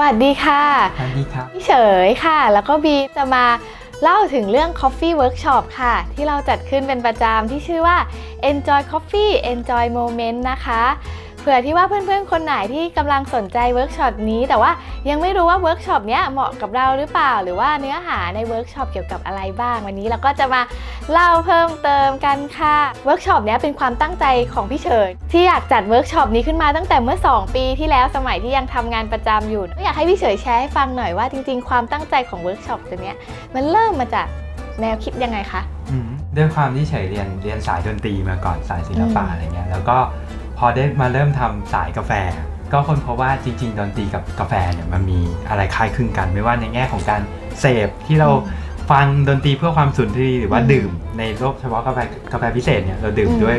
วัสดีค่ะ สวัสดีครับพี่เฉยค่ะ แล้วก็บีจะมาเล่าถึงเรื่อง Coffee Workshop ค่ะ ที่เราจัดขึ้นเป็นประจำที่ชื่อว่า Enjoy Coffee Enjoy Moment นะคะ เผื่อที่ว่าเพื่อนๆ คนไหนที่กำลังสนใจเวิร์กช็อปนี้ แต่ว่ายังไม่รู้ว่าเวิร์กช็อปเนี้ยเหมาะกับเราหรือเปล่า หรือว่าเนื้อหาในเวิร์กช็อปเกี่ยวกับอะไรบ้าง วันนี้เราก็จะมาเล่าเพิ่มเติมกันค่ะเวิร์กช็อปเนี้ยเป็นความตั้งใจของพี่เฉยที่อยากจัดเวิร์กช็อปนี้ขึ้นมาตั้งแต่เมื่อ 2 ปีที่แล้วสมัยที่ยังทำงานประจำอยู่ก็อยากให้พี่เฉยแชร์ให้ฟังหน่อยว่าจริง ๆ ความตั้งใจของเวิร์กช็อปตัวเนี้ยมันเริ่มมาจากแนวคิดยังไงคะด้วยความที่เฉยเรียนเรียนสายดนตรีมาก่อนสายศิลปะอะไรเงี้ยแล้วก็ อได้มาเริ่มทำสายกาแฟ ก็คนพบว่าจริง ๆ ดนตรีกับกาแฟเนี่ยมันมีอะไรคล้ายคลึงกันไม่ว่าในแง่ของการเสพที่เราฟังดนตรีเพื่อความสุนทรีย์หรือว่าอืมดื่มในโลกเฉพาะกาแฟกาแฟพิเศษเนี่ยเราดื่มอืมด้วย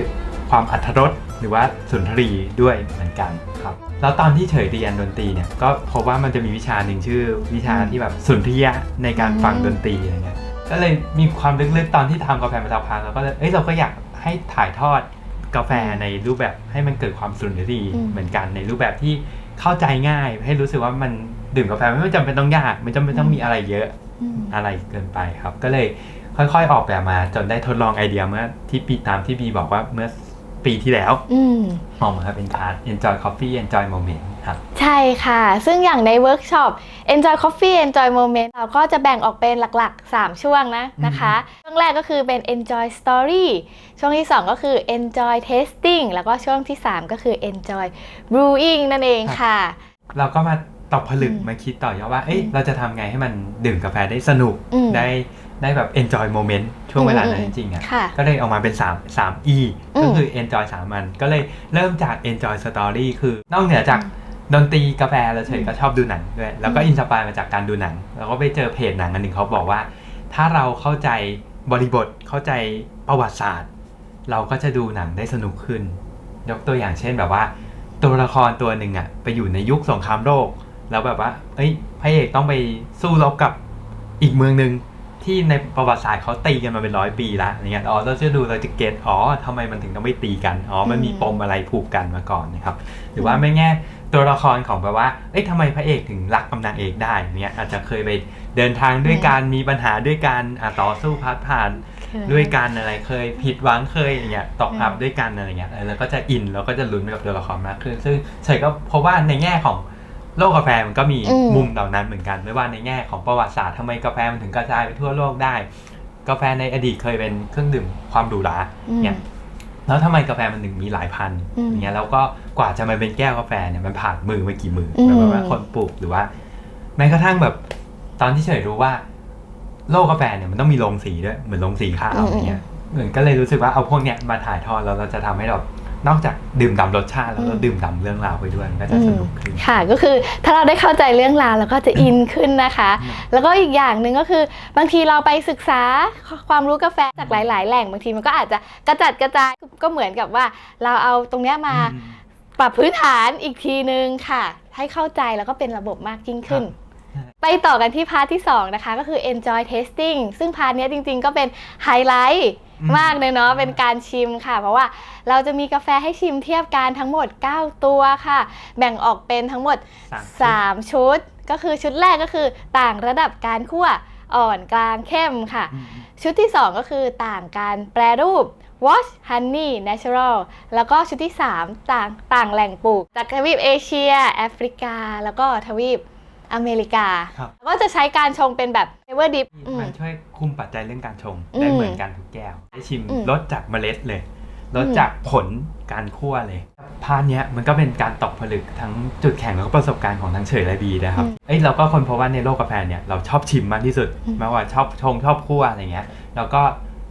ความอัธรสหรือว่าสุนทรีย์ด้วยเหมือนกันครับแล้วตอนที่เฉยเรียนดนตรีเนี่ยก็พบว่ามันจะมีวิชาหนึ่งชื่อ วิชาที่แบบสุนทรียะในการฟังดนตรีอะไรเงี้ยก็เลยมีความลึกๆตอนที่ทำกาแฟมาตาพังเราก็เลยเอ้ยเราก็อยากให้ถ่ายทอด กาแฟในรูปแบบให้มันเกิดความสุนทรีย์อืมเหมือนกันในรูปแบบที่เข้าใจง่าย ให้รู้สึกว่ามันดื่มกาแฟไม่จำเป็นต้องยาก ไม่จำเป็นต้องมีอะไรเยอะอืมอะไรเกินไปครับ ก็เลยค่อยๆ ออกแบบมาจนได้ทดลองไอเดียเมื่อที่ปีตามที่บีบอกว่าเมื่อ ปีที่แล้วอืมออกมาเป็นคาร์ด enjoy coffee enjoy moment ครับ ใช่ค่ะ ซึ่งอย่างในเวิร์กช็อป Enjoy Coffee Enjoy Moment เราก็จะแบ่งออกเป็นหลักๆ 3 ช่วงนะอืมนะคะ ช่วงแรกก็คือเป็น Enjoy Story ช่วงที่ 2 ก็คือ Enjoy Tasting แล้วก็ช่วงที่ 3 ก็คือ Enjoy Brewing นั่นเองค่ะ เราก็มาตอกผลึกอืมมาคิดต่อยอดว่า เอ้ย อืมเราจะทำไงให้มันดื่มกาแฟได้สนุก อืม ได้ ได้แบบ enjoy moment ช่วงเวลานั้นอืจมริงๆอะค่ะก็เลยออกมาเป็น3 3 e อืมก็คือ enjoy 3มัน ก็เลยเริ่มจาก enjoy story คือนอกเหนือจากดนตรีกาแฟเราเฉยก็ชอบดูหนังด้วย แล้วก็อืมอินสปายมาจากการดูหนัง แล้วก็ไปเจอเพจหนังอันหนึ่งเขาบอกว่า ถ้าเราเข้าใจบริบทเข้าใจประวัติศาสตร์ เราก็จะดูหนังได้สนุกขึ้น ยกตัวอย่างเช่นแบบว่า ตัวละครตัวหนึ่งอะไปอยู่ในยุคสงครามโลกแล้วแบบว่า เอ้ยพระเอกต้องไปสู้รบกับอีกเมืองหนึ่ง ที่ในประวัติศาสตร์เขาตีกันมาเป็นร้อยปีละอย่างเงี้ยอ๋อเราจะดูเราจะเก็ตอ๋อทำไมมันถึงต้องไปตีกันอ๋อมันมีอืมปมอะไรผูกกันมาก่อนนะครับหรือว่าไม่แง่ตัวละครของแบบว่า เอ้ยทำไมพระเอกถึงรักกำนางเอกได้เนี่ยอาจจะเคยไปเดินทางด้วยการมีปัญหาด้วยการอะต่อสู้พัดผ่านด้วยกันอะไรเคยผิดหวังเคยอย่างเงี้ยตกอับอืมด้วยกันอะไรเงี้ยเออแล้วก็จะอินแล้วก็จะลุ้นไปกับตัวละครมากขึ้น ซึ่งเฉยก็เพราะว่าในแง่ของ โลกกาแฟมันก็มีอืมมุมเหล่านั้นเหมือนกัน ไม่ว่าในแง่ของประวัติศาสตร์ทำไมกาแฟมันถึงกระจายไปทั่วโลกได้ กาแฟในอดีตเคยเป็นเครื่องดื่มความหรูหราอืมเนี่ยแล้วทำไมกาแฟมันถึงมีหลายพันอืมอย่างเงี้ยแล้วก็กว่าจะมาเป็นแก้วกาแฟเนี่ยมันผ่านมือมากี่มืออืมแบบว่าคนปลูกหรือว่า แม้กระทั่งแบบตอนที่เฉยรู้ว่า โลกกาแฟเนี่ยมันต้องมีโรงสีด้วยเหมือนโรงสีข้าวอย่างเงี้ยเหมือนก็เลยรู้สึกว่าเอาพวกเนี้ยมาถ่ายทอดแล้วเราจะทำให้เรา นอกจากดื่มด่ำรสชาติแล้วเราอืมดื่มด่ำเรื่องราวไปด้วยมันก็จะสนุกขึ้น ค่ะก็คือถ้าเราได้เข้าใจเรื่องราวเราก็จะอินขึ้นนะคะอืมแล้วก็อีกอย่างหนึ่งก็คือบางทีเราไปศึกษาความรู้กาแฟจากหลาย ๆ แหล่งบางทีมันก็อาจจะกระจัดกระจายก็เหมือนกับว่า เราเอาตรงเนี้ยมาอืมปรับพื้นฐานอีกทีนึงค่ะ ให้เข้าใจแล้วก็เป็นระบบมากยิ่งขึ้นครับไปต่อกันที่พาร์ทที่ 2 นะคะ ก็คือ enjoy tasting ซึ่งพาร์ทเนี้ยจริง ๆ ก็เป็นไฮไลท์อื มมากเลยเนาะเป็นการชิมค่ะ เพราะว่าเราจะมีกาแฟให้ชิมเทียบกันทั้งหมด 9 ตัวค่ะ แบ่งออกเป็นทั้งหมดสาม3ชุด ก็คือชุดแรกก็คือต่างระดับการคั่วอ่อนกลางเข้มค่ะอืมชุดที่ 2 ก็คือต่างการแปรรูป Wash Honey Natural แล้วก็ชุดที่ 3 ต่างต่างแหล่งปลูกจากทวีปเอเชีย แอฟริกา แล้วก็ทวีป อเมริกา ครับ ก็จะใช้การชงเป็นแบบ Ever Dip อืม มันช่วยคุมปัจจัยเรื่องการชงอืมได้เหมือนกันทุกแก้วได้ชิมอืมรสจากเมล็ดเลยรสอืมจากผลการคั่วเลยพาร์ทเนี้ยมันก็เป็นการตอกผลึกทั้งจุดแข็งแล้วก็ประสบการณ์ของทั้งเฉยและบีนะครับอืมเอ้ยเราก็คนพบว่าในโลกกาแฟเนี่ยเราชอบชิมมากที่สุดอืม ไม่ว่าชอบชงชอบคั่วอะไรเงี้ยแล้วก็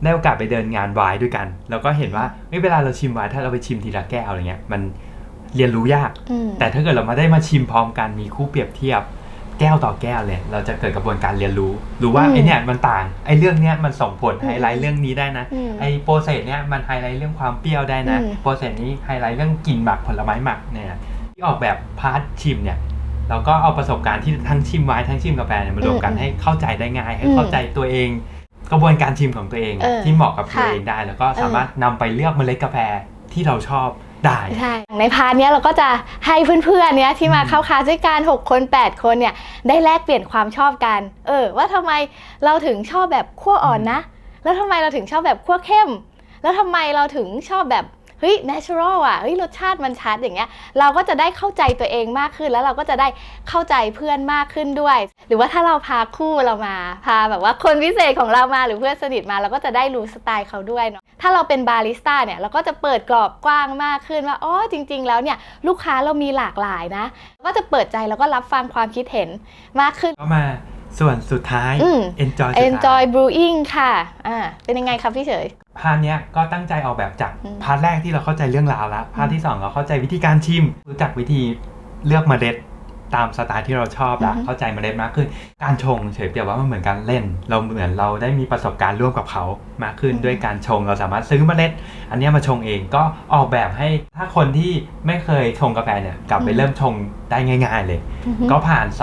ได้โอกาสไปเดินงานไวน์ด้วยกัน แล้วก็เห็นว่าเอ้ยเวลาเราชิมไวน์ถ้าเราไปชิมทีละแก้วอะไรเงี้ยมันเรียนรู้ยาก อืม แต่ถ้าเกิดเรามาได้มาชิมพร้อมกันมีคู่เปรียบเทียบ แก้วต่อแก้วเลย เราจะเกิดกระบวนการเรียนรู้ รู้ว่าอืมไอเนี่ยมันต่าง ไอเรื่องเนี้ยมันส่งผลอืมไฮไลท์เรื่องนี้ได้นะอืมไอโปรเซสเนี้ยมันไฮไลท์เรื่องความเปรี้ยวได้นะอืมโปรเซสนี้ไฮไลท์เรื่องกลิ่นหมักผลไม้หมักเนี่ย ที่ออกแบบพาร์ทชิมเนี่ยเราก็เอาประสบการณ์ที่ทั้งชิมไวน์ทั้งชิมกาแฟเนี่ยมารวมกันให้เข้าใจได้ง่าย ให้เข้าใจตัวเอง กระบวนการชิมของตัวเองเออที่เหมาะกับตัวค่ะเองได้ แล้วก็สามารถนำไปเลือกเมล็ดกาแฟที่เราชอบ ได้ใช่ในพาร์ทนี้ยเราก็จะให้เพื่อนๆเนี้ยที่มาเข้าคลาสด้วยกัน6คน 8 คนเนี่ยได้แลกเปลี่ยนความชอบกัน เออ ว่าทำไมเราถึงชอบแบบขั้วอ่อนนะ แล้วทำไมเราถึงชอบแบบขั้วเข้ม แล้วทำไมเราถึงชอบแบบ เฮ้ย natural อะเฮ้ยรสชาติมันชัดอย่างเงี้ยเราก็จะได้เข้าใจตัวเองมากขึ้น แล้วเราก็จะได้เข้าใจเพื่อนมากขึ้นด้วย หรือว่าถ้าเราพาคู่เรามา พาแบบว่าคนพิเศษของเรามาหรือเพื่อนสนิทมาเราก็จะได้รู้สไตล์เขาด้วยเนาะถ้าเราเป็นบาริสต้าเนี่ยเราก็จะเปิดกรอบกว้างมากขึ้นว่าอ๋อจริง ๆ แล้วเนี่ยลูกค้าเรามีหลากหลายนะ ก็จะเปิดใจแล้วก็รับฟังความคิดเห็นมากขึ้นก็มา ส่วนสุดท้าย อืม enjoy สุดท้าย Enjoy Brewing ค่ะอ่าเป็นยังไงครับพี่เฉย พาร์ทเนี้ยก็ตั้งใจออกแบบจากอืม พาร์ทแรกที่เราเข้าใจเรื่องราวแล้วพาร์ทที่สองเราเข้าใจวิธีการชิม รู้จักวิธีเลือกเมล็ดตามสไตล์ที่เราชอบละเข้าใจเมล็ดมากขึ้น การชงเฉยเปรียบว่ามันเหมือนการเล่น เราเหมือนเราได้มีประสบการณ์ร่วมกับเขามากขึ้น ด้วยการชงเราสามารถซื้อเมล็ด อันเนี้ยมาชงเองก็ออกแบบให้ถ้าคนที่ไม่เคยชงกาแฟเนี่ยกลับไปเริ่มชงได้ง่าย ๆ เลยอือฮึก็ผ่านส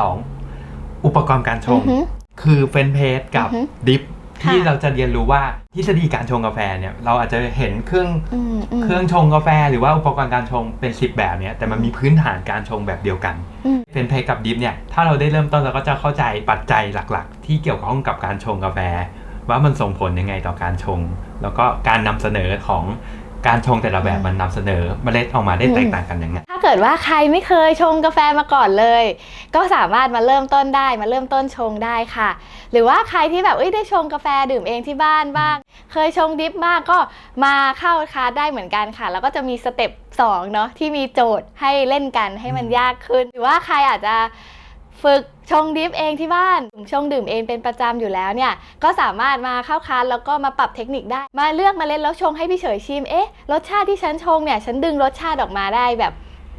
องอุปกรณ์การชอืงอฮึคือเฟรนเพสกับอือฮึดิฟที่ค่ะ เราจะเรียนรู้ว่าทฤษฎีการชงกาแฟเนี่ยเราอาจจะเห็นเครื่องอืมอืม เครื่องชงกาแฟ หรือว่าอุปกรณ์การชงเป็น 10 แบบเนี่ยแต่มันมีพื้นฐานการชงแบบเดียวกันอืม เฟรนเพสกับดิฟเนี่ยถ้าเราได้เริ่มต้นเราก็จะเข้าใจปัจจัยหลักๆ ที่เกี่ยวข้องกับการชงกาแฟ ว่ามันส่งผลยังไงต่อการชง แล้วก็การนำเสนอของการชงแต่ละแบบมันนำเสนอเมล็ดออกมาได้แตกต่างกันยังไง ถ้าเกิดว่าใครไม่เคยชงกาแฟมาก่อนเลย ก็สามารถมาเริ่มต้นได้มาเริ่มต้นชงได้ค่ะ หรือว่าใครที่แบบเอ้ยได้ชงกาแฟดื่มเองที่บ้านบ้าง เคยชงดิฟบ้างก็มาเข้าคลาสได้เหมือนกันค่ะ แล้วก็จะมีสเต็ป2เนาะที่มีโจทย์ให้เล่นกันให้มันยากขึ้น หรือว่าใครอาจจะฝึกชงดิฟเองที่บ้าน ชงดื่มเองเป็นประจำอยู่แล้วเนี่ย ก็สามารถมาเข้าคลาสแล้วก็มาปรับเทคนิคได้ มาเลือกมาเล่นแล้วชงให้พี่เฉยชิม เอ๊ะ รสชาติที่ฉันชงเนี่ย ฉันดึงรสชาติออกมาได้แบบ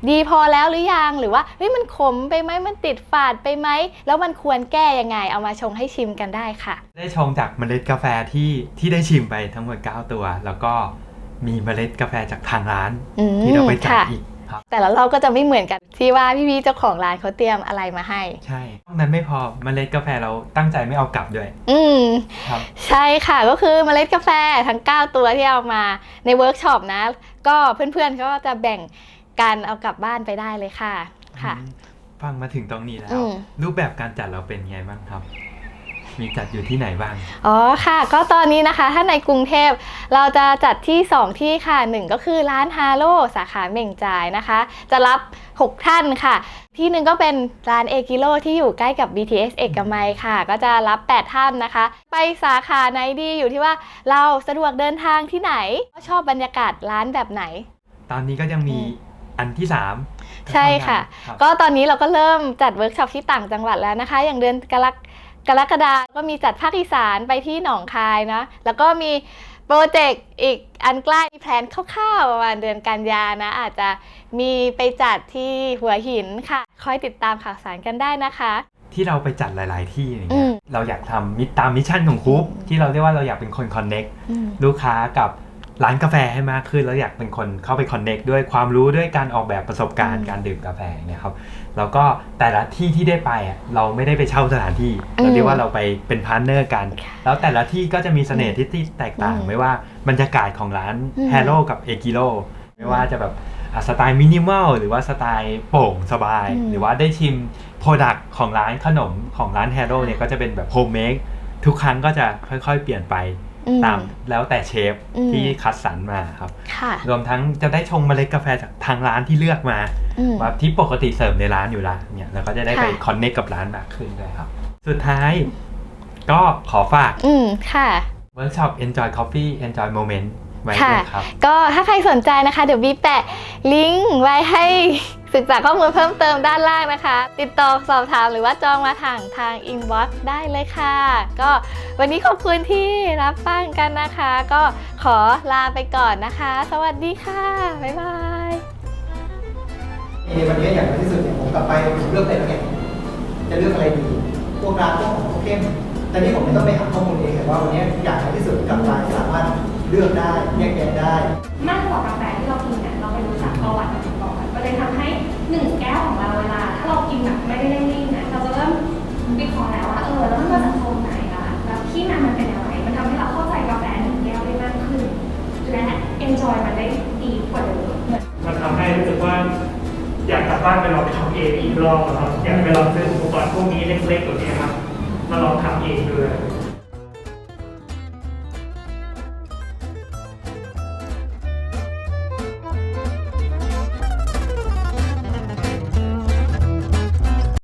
ดีพอแล้วหรือยังหรือว่าเฮ้ยมันขมไปไหมมันติดฝาดไปไหมแล้วมันควรแก้ยังไง เอามาชงให้ชิมกันได้ค่ะ ได้ชงจากเมล็ดกาแฟที่ที่ได้ชิมไปทั้งหมด 9 ตัว แล้วก็มีเมล็ดกาแฟจากทางร้าน อืมที่เราไปจัดค่ะ อีกครับ แต่ละรอบก็จะไม่เหมือนกันที่ว่าพี่ๆเจ้าของร้านเขาเตรียมอะไรมาให้ ใช่นอกนั้นไม่พอเมล็ดกาแฟเราตั้งใจไม่เอากลับด้วยอืม ครับ ใช่ค่ะก็คือเมล็ดกาแฟทั้ง 9 ตัวที่เอามาในเวิร์กช็อปนะ ก็เพื่อนๆก็จะแบ่ง กันเอากลับบ้านไปได้เลยค่ะค่ะอืมฟังมาถึงตรงนี้แล้อืวมรูปแบบการจัดเราเป็นไงบ้างครับ มีจัดอยู่ที่ไหนบ้าง อ๋อค่ะ ก็ตอนนี้นะคะถ้าในกรุงเทพเราจะจัดที่ 2 ที่ค่ะ 1 ก็คือร้านฮาโลสาขาเหม่งจ่ายนะคะ จะรับ 6 ท่านค่ะ ที่หนึ่งก็เป็นร้านเอกิโลที่อยู่ใกล้กับ BTS เอกมัยค่ะ ก็จะรับ 8 ท่านนะคะ ไปสาขาไหนดีอยู่ที่ว่าเราสะดวกเดินทางที่ไหนชอบบรรยากาศร้านแบบไหน ตอนนี้ก็ยังมีอืม อันที่สามใช่ค่ะรับก็ตอนนี้เราก็เริ่มจัดเวิร์กช็อปที่ต่างจังหวัดแล้วนะคะ อย่างเดือนกรกกรกฎาก็มีจัดภาคอีสานไปที่หนองคายนะแล้วก็มีโปรเจกต์อีกอันใกล้มีแพลนคร่าวๆประมาณเดือนกันยานะ อาจจะมีไปจัดที่หัวหินค่ะ คอยติดตามข่าวสารกันได้นะคะ ที่เราไปจัดหลาย ๆ ที่อย่างอืเงี้ยมเราอยากทำมิตตามมิชชั่นของคูปที่เราเรียกว่าเราอยากเป็นคนคอนเน็กอืมลูกค้ากับ ร้านกาแฟให้มากขึ้น แล้วอยากเป็นคนเข้าไปคอนเน็กด้วยความรู้ด้วยการออกแบบประสบการณ์การดื่มกาแฟเนี่ยครับแล้วก็แต่ละที่ที่ได้ไปอะเราไม่ได้ไปเช่าสถานที่เราเรียกว่าเราไปเป็นพาร์ทเนอร์กัน แล้วแต่ละที่ก็จะมีเสน่ห์ที่ที่แตกต่างอืมไม่ว่าบรรยากาศของร้านอืมแฮโ o กับเอกิโ o ไม่ว่าจะแบบอะสไตล์มินิมอลหรือว่าสไตล์โปร่งสบาย หรือว่าได้ชิมโปรดักต์ของร้านขนมของร้านแฮโ o เนี่ยก็จะเป็นแบบโฮมเมดทุกครั้งก็จะค่อยๆ เปลี่ยนไปอืม ตามแล้วแต่เชฟอืมที่คัดสรรมาครับค่ะรวมทั้งจะได้ชงเมล็ดกาแฟจากทางร้านที่เลือกมาอืมแบบที่ปกติเสิร์ฟในร้านอยู่ละเนี่ยแล้วก็จะได้ไปค่ะคอนเน c กกับร้านมากขึ้นด้วยครับ สุดท้ายก็ขอฝาก อืมค่ะเวิร์กช็อป Enjoy Coffee Enjoy Moment ไว้ค่ะด้วยครับ ก็ถ้าใครสนใจนะคะ เดี๋ยวบีแปะลิงก์ไว้ให้ ศึกษาข้อมูลเพิ่มเติมด้านล่างนะคะ ติดต่อสอบถามหรือว่าจองมาทางทางอินบ็อกซ์ได้เลยค่ะ ก็วันนี้ขอบคุณที่รับฟังกันนะคะ ก็ขอลาไปก่อนนะคะ สวัสดีค่ะ บ๊ายบายในวันนี้อย่างที่สุดเนี่ยผมกลับไปผมเลือกได้แล้วไงจะเลือกอะไรดีพวกร้านพวกของพวกเข้มแต่นี่ผมไม่ต้องไปหาข้อมูลเองแต่ว่าวันนี้อย่างที่สุดกลับไปสามารถเลือกได้แยกแยะได้มากกว่ากาแฟที่เรากินเนี่ยเราไปรู้จักประวัติมันก่อนมัน ยทำให้หนึ่งแก้วของเราเวลา ถ้าเรากินแบบไม่ได้เร่งรีบนะเราจะเริ่มวิเคราะห์แล้วว่าเออแล้วมันมาจากโซนไหนล่ะแล้วที่มันมันเป็นอะไรมันทำให้เราเข้าใจกาแฟหนึ่งแก้วได้มากขึ้นและเอนจอยมันได้ดีกว่าเดิมมันทำให้รู้สึกว่าอยากกลับบ้านไปลองทำเองอีกรอบครับอยากไปลองซื้ออุปกรณ์พวกนี้เล็กๆตัวนี้ครับมาลองทำเองดู